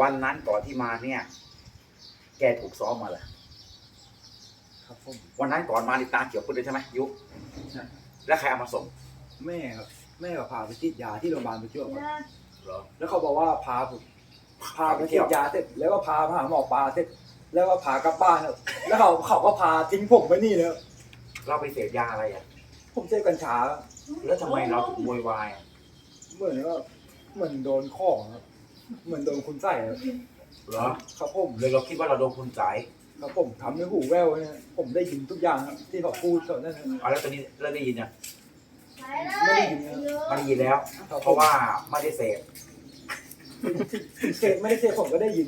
วันนั้นก่อนที่มาเนี่ย แกถูกซ้อมมาเหรอครับผมวันนั้นก่อนมาในตาเขียวปืนเลยใช่ไหมยุ ใช่แล้วใครเอามาส่งแม่ครับแม่ก็พาไปฉีดยาที่โรงพยาบาลประจวบครับเหรอ แล้วเขาบอกว่าพาผมพาไปฉีดยาเสร็จแล้วก็พามาหาหมอปลาเสร็จแล้วก็พากลับบ้านครับแล้วเขาเขาก็พาทิ้งผมไว้นี่เลยครับเราไปเสพยาอะไรอะ ผมเสพกัญชาครับแล้วทำไมเราถึงโวยวายอะเหมือนว่าเหมือนโดนของครับ เหมือนโดนคุณใส่ครับเหรอครับผมเลยเราคิดว่าเราโดนคุณสายครับผมทำให้หูแว่วเนี่ยผมได้ยินทุกอย่างครับที่เขาพูดเขานั่นนะเอาแล้วตอนนี้เริ่มได้ยินยังไม่ได้ยินนะไม่ได้ยินแล้ว ครับเพราะว่าไม่ได้เสพเสพไม่ได้เสพผมก็ได้ยิน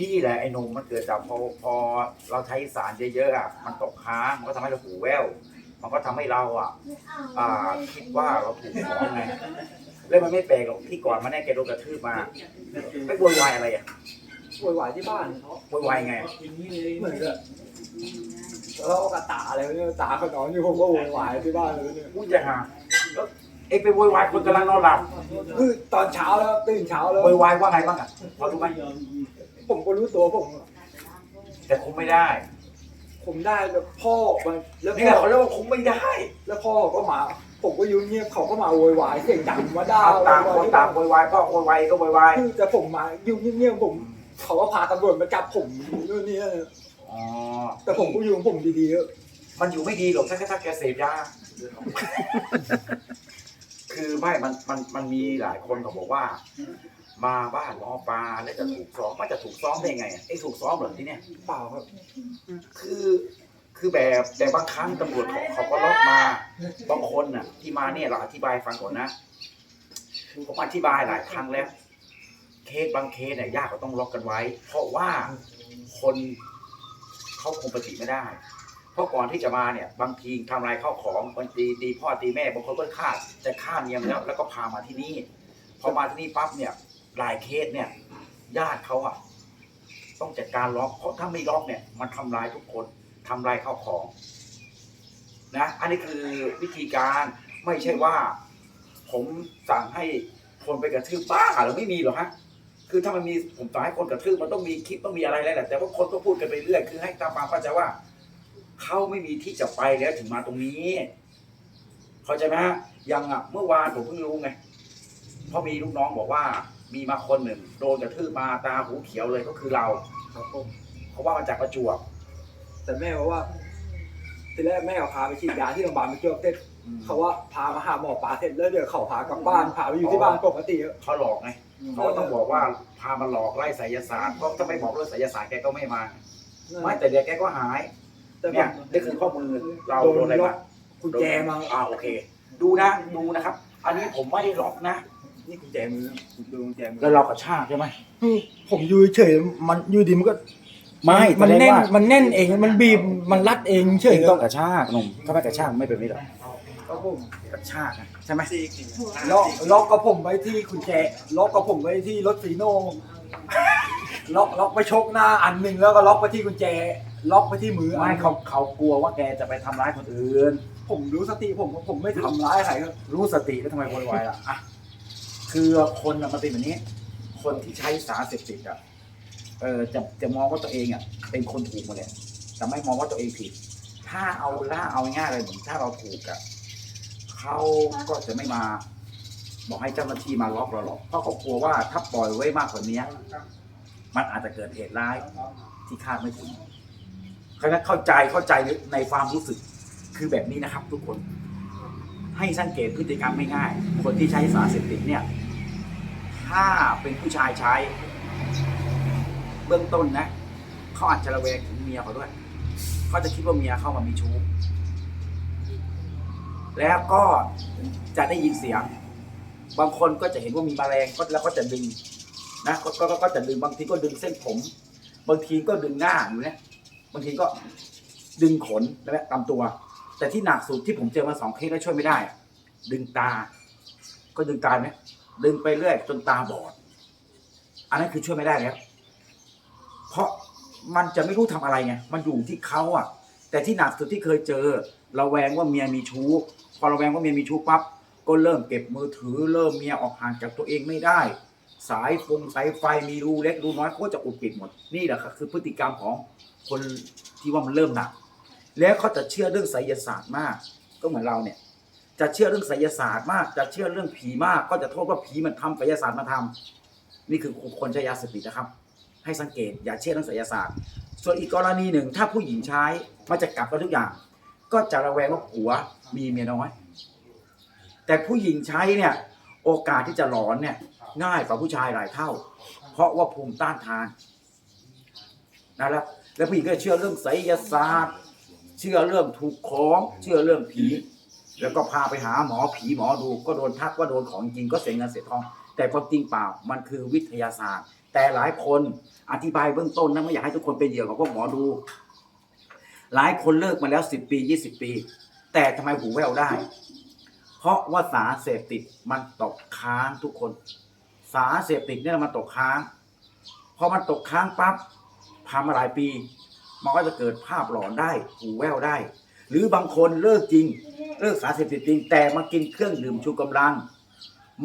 นี่แหละไอ้หนุ่มมันเกิดจากพอพอเราใช้สารเยอะๆอะมันตกค้างมันก็ทำให้เราหูแว่วมันก็ทำให้เราอะอ่าคิดว่าเราถูกของไง แล้วมันไม่แปลกหรอกที่ก่อนมาเนี่ยแกโดนกระทืบมาไม่โวยวายอะไรอะโวยวายที่บ้านโวยวายไงเหมือนกับแล้วกระตาอะไรเนี่ยตาเขานอนอยู่ผมก็โวยวายที่บ้านเลยเนี่ยพูดจะหาแล้วเอ็งไปโวยวายคนกำลังนอนหลับคือตอนเช้าแล้วตื่นเช้าแล้วโวยวายว่าไงบ้างอะพอรู้ไหมผมก็รู้ตัวผมแต่คุมไม่ได้ผมได้แล้วพ่อมันแล้วนี่พ่อเขาเรียกว่าคุมไม่ได้ แล้วพ่อก็มา ผมก็อยุ่งเงียบเขาก็มาโวยวายเสียงดังมาด่าเอาต่างคนต่างโวยวายพ่อโวยวายก็โวยวายคือแต่ผมมายุ่งเงียบๆผมเขาก็พาตำรวจมาจับผมนู่นนี่นั่นอ๋อแต่ผมก็อยู่ของผมดีๆครับมันอยู่ไม่ดีหรอกถ้าถ้าแกเสพยาคือไม่มันมันมันมีหลายคนเขาบอกว่า มาบ้านหมอปลาแล้วจะถูกซ้อมมันจะถูกซ้อมได้ไงอะไอ้ถูกซ้อมเหรอที่เนี่ย เปล่าครับ คือ คือแบบแต่บางครั้งตำรวจเขาเขาก็ล็อกมา บางคนน่ะ ที่มาเนี่ยเราอธิบายฟังก่อนนะผมอธิบายหลายครั้งแล้ว เคสบางเคสเนี่ยญาติก็ต้องล็อกกันไว้ เพราะว่าคนเขาคุมปฏิไม่ได้ เพราะก่อนที่จะมาเนี่ย บางทีทำลายข้าวของบางทีตีพ่อตีแม่บางคนก็ฆ่าจะฆ่าเมียมาแล้วแล้วก็พามาที่นี่พอมาที่นี่ปั๊บเนี่ยหลายเคสเนี่ย ญาติเขาอะต้องจัดการล็อกเพราะถ้าไม่ล็อกเนี่ย มันทำลายทุกคน ทำลายข้าวของนะอันนี้คือวิธีการไม่ใช่ว่า ผมสั่งให้คนไปกระทืบบ้าหรือไม่มีหรอกฮะคือถ้ามันมีผมต่อให้คนกระทืบมันต้องมีคลิปต้องมีอะไรแล้วแหละแต่ว่าคนก็พูดกันไปเรื่อยคือให้ตามความเข้าใจว่าเขาไม่มีที่จะไปแล้วถึงมาตรงนี้เข้าใจไหมฮะยังอะเมื่อวานผมเพิ่งรู้ไงเพราะมีลูกน้องบอกว่ามีมาคนหนึ่งโดนกระทืบมาตาหูเขียวเลยก็คือเราครับผมเพราะว่ามาจากประจวบ แต่แม่บอกว่าทีแรกแม่เขาพาไปฉีดยาที่โรงพยาบาลไปเจอเสร็จเขาว่าพามาหาหมอปลาเสร็จแล้วเดี๋ยวเขาพากลับบ้านพาไปอยู่ที่บ้านปกติครับเขาหลอกไงเขาก็ต้องบอกว่าพามาหลอกไล่ไสยศาสตร์เพราะถ้าไม่บอกเรื่องไสยศาสตร์แกก็ไม่มาไม่แต่เดี๋ยวแกก็หายแต่ผเนี่ยมนี่คือข้อมือเราโดโดนนอะไรล็อมากกุญแจมาอ่าโอเค ดูนะดูนะครับ อันนี้ผมไม่ได้ล็อกนะนี่กุญแจมือผมดูกุญแจมือแล้วเรากระชากใช่ไหมผมอยู่เฉยๆมันอยู่ดีมันก็ ไม่มันแน่นแสดงว่ามันแน่นเอง มันบีบ มันรัดเองเฉเอยงๆต้องกระชากหนุ่มถ้าไม่กระชากไม่เป็นไรหรอกครับผมกระชากนะใช่ไหมล็อกล็อกกับผมไว้ที่กุญแจล็อกกับผมไว้ที่รถฟีโน่ล็อกล็อกไปชกหน้าอันหนึ่งแล้วก็ล็อกไปที่กุญแจ ล็อกไปที่มืออันไม่หนึ่งเขาเขากลัวว่าแกจะไปทำร้ายคนอื่น ผมรู้สติผมว่าผมไม่ทำร้ายใครครับรู้สติแล้วทำไมโวยวายล่ะอะคือคนน่ะมันเป็นแบบนี้ คนที่ใช้สารเสพติดอะ เออจะจะมองว่าตัวเองอะเป็นคนถูกหมาเลยแต่ไม่มองว่าตัวเองผิด ถ้าเอาล่าเอาง่ายเลยเหมือนถ้าเราถูกอะเขาก็จะไม่มาบอกให้เจ้าหน้าที่มาล็อกเราหรอกเพราะเขากลัวว่าถ้าปล่อยไว้มากกว่านี้มันอาจจะเกิดเหตุร้ายที่คาดไม่ถึงเพราะฉะนั้นเข้าใจเข้าใจในความรู้สึกคือแบบนี้นะครับ ทุกคน ให้สังเกตพฤติกรรมไม่ง่าย คนที่ใช้สารเสพติดเนี่ย ถ้าเป็นผู้ชายใช้ เบื้องต้นนะเขาอาจจะระแวงถึงเมียเขาด้วยเขาจะคิดว่าเมียเข้ามามีชู้ แล้วก็จะได้ยินเสียง บางคนก็จะเห็นว่ามีแมลงก็แล้วก็จะดึงนะก็ก็ก็จะดึงบางทีก็ดึงเส้นผม บางทีก็ดึงหน้าอยู่เนี่ยบางทีก็ดึงขนแล้วตามตัว แต่ที่หนักสุดที่ผมเจอมาสองเคสแล้วช่วยไม่ได้ ดึงตา ก็ดึงตาไหมดึงไปเรื่อยจนตาบอด อันนั้นคือช่วยไม่ได้แล้ว เพราะมันจะไม่รู้ทำอะไรไงมันอยู่ที่เขาอะ แต่ที่หนักสุดที่เคยเจอเระแวงว่าเมียมีชู้ พอเระแวงว่าเมียมีชู้ปั๊บก็เริ่มเก็บมือถือ เริ่มเมียออกห่างจากตัวเองไม่ได้ สายฟงสายไฟมีรูเล็กรูน้อยก็จะอุดปิดหมดนี่แหละครับคือพฤติกรรมของคนที่ว่ามันเริ่มหนัก แล้วเขาจะเชื่อเรื่องไสยศาสตร์มาก ก็เหมือนเราเนี่ย จะเชื่อเรื่องไสยศาสตร์มาก จะเชื่อเรื่องผีมาก ก็จะโทษว่าผีมันทำไสยศาสตร์มาทำนี่คือคนใช้ยาเสพติดนะครับ ให้สังเกต อย่าเชื่อเรื่องไสยศาสตร์ ส่วนอีกกรณีหนึ่ง ถ้าผู้หญิงใช้มันจะกลับกันทุกอย่าง ก็จะระแวงว่าผัวมีเมียน้อย แต่ผู้หญิงใช้เนี่ยโอกาสที่จะหลอนเนี่ยง่ายกว่าผู้ชายหลายเท่า เพราะว่าภูมิต้านทานนะครับแล้วผู้หญิงก็เชื่อเรื่องไสยศาสตร์ เชื่อเรื่องถูกของเชื่อเรื่องผี แล้วก็พาไปหาหมอผีหมอดูก็โดนทักว่าโดนของจริงก็เสียเงินเสียทอง แต่ความจริงเปล่ามันคือวิทยาศาสตร์ แต่หลายคนอธิบายเบื้องต้นนะไม่อยากให้ทุกคนเป็นเหยื่อของพวกหมอดู หลายคนเลิกมาแล้วสิบปียี่สิบปี แต่ทำไมหูแว่วได้ เพราะว่าสารเสพติดมันตกค้างทุกคน สารเสพติดเนี่ยมันตกค้างพอมันตกค้างปั๊บผ่านมาหลายปี มันก็จะเกิดภาพหลอนได้ หูแว่วได้ หรือบางคนเลิกจริง เลิกสารเสพติดจริง แต่มากินเครื่องดื่มชูกำลัง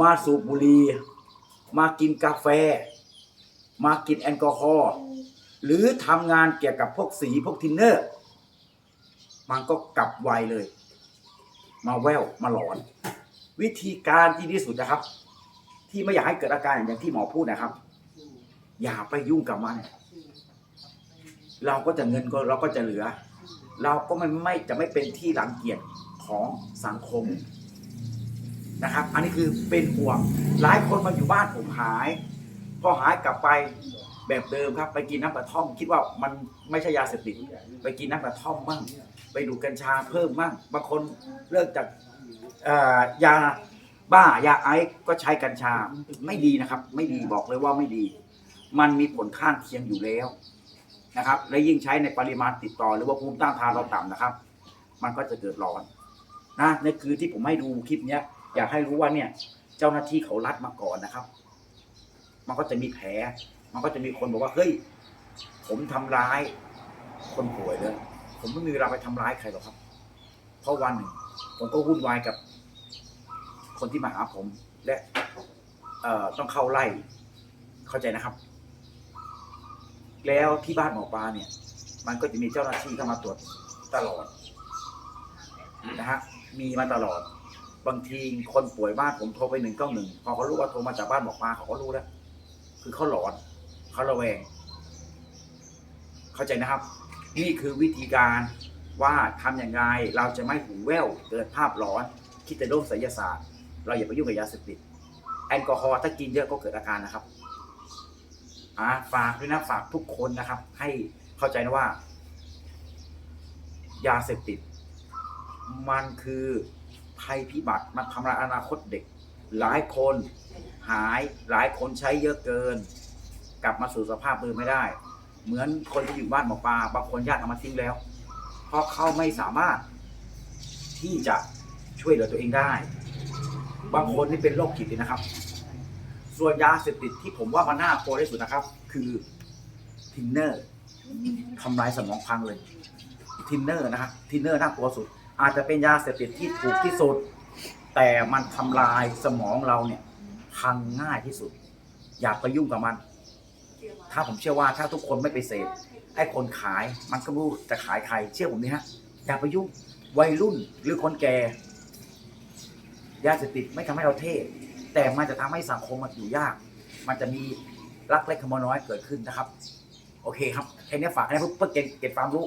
มาสูบบุหรี่มากินกาแฟ มากินแอลกอฮอล์หรือทำงานเกี่ยวกับพวกสีพวกทินเนอร์ มันก็กลับไวเลย มาแววมาหลอน วิธีการที่ดีสุดนะครับ ที่ไม่อยากให้เกิดอาการอย่างที่หมอพูดนะครับ อย่าไปยุ่งกับมันเราก็จะเงินก็เราก็จะเหลือ เราก็ไม่ไม่จะไม่เป็นที่รังเกียจของสังคมนะครับ อันนี้คือเป็นห่วงหลายคนมาอยู่บ้านผมหาย พอหายกลับไปแบบเดิมครับ ไปกินน้ำกระท่อม คิดว่ามันไม่ใช่ยาเสพติดไปกินน้ำกระท่อมมั่งไปดูกัญชาเพิ่มมั่งบางคนเลิกจากยาบ้ายาไอซ์ก็ใช้กัญชาไม่ดีนะครับ ไม่ดีบอกเลยว่าไม่ดี มันมีผลข้างเคียงอยู่แล้ว นะครับ และยิ่งใช้ในปริมาณติดต่อ หรือว่าภูมิต้านทานเราต่ำนะครับ มันก็จะเกิดร้อนนะในคือที่ผมให้ดูคลิปเนี้ยอยากให้รู้ว่าเนี่ยเจ้าหน้าที่เขารัดมาก่อนนะครับ มันก็จะมีแผล มันก็จะมีคนบอกว่าเฮ้ยผมทำร้ายคนป่วยเลยผมไม่มีเวลาไปทำร้ายใครหรอกครับ เพราะวันหนึ่งผมก็วุ่นวายกับ คนที่มาหาผมและ เอ่อต้องเข้าไล่เข้าใจนะครับ แล้วที่บ้านหมอปลาเนี่ย มันก็จะมีเจ้าหน้าที่เข้ามาตรวจตลอดนะฮะมีมาตลอด บางทีคนป่วยบ้านผมโทรไปหนึ่งเก้าหนึ่งพอเขารู้ว่าโทรมาจากบ้านหมอปลาเขาก็รู้แล้วคือเขาหลอนเขาระแวง เข้าใจนะครับ นี่คือวิธีการว่าทำอย่างไรเราจะไม่หูแว่วเกิดภาพหลอน คิดแต่โรคไสยศาสตร์ เราอย่าไปยุ่งกับยาเสพติดแอลกอฮอล์ถ้ากินเยอะก็เกิดอาการนะครับ อ่าฝากด้วยนะฝากทุกคนนะครับ ให้เข้าใจนะว่า ยาเสพติด มันคือภัยพิบัติมันทำลายอนาคตเด็ก หลายคนหายหลายคนใช้เยอะเกิน กลับมาสู่สภาพเดิมไม่ได้ เหมือนคนที่อยู่บ้านหมอปลาบางคนญาติเอามาทิ้งแล้ว เพราะเขาไม่สามารถที่จะช่วยเหลือตัวเองได้ บางคนนี่เป็นโรคจิตเลยนะครับ ส่วนยาเสพติดที่ผมว่ามันน่ากลัวที่สุดนะครับ คือทินเนอร์ทำลายสมองพังเลยทินเนอร์นะครับทินเนอร์น่ากลัวสุด อาจจะเป็นยาเสพติดที่ถูกที่สุด แต่มันทำลายสมองเราเนี่ยพังง่ายที่สุด อย่าไปยุ่งกับมัน ถ้าผมเชื่อว่าถ้าทุกคนไม่ไปเสพไอ้คนขายมันก็ไม่รู้จะขายใคร เชื่อผมนี่ฮะอย่าไปยุ่งวัยรุ่นหรือคนแก่ยาเสพติดไม่ทำให้เราเท่ แต่มันจะทำให้สังคมมันอยู่ยาก มันจะมีรักเล็กขโมยน้อยเกิดขึ้นนะครับ โอเคครับแค่นี้ฝากให้เพื่อเก็บเก็บความรู้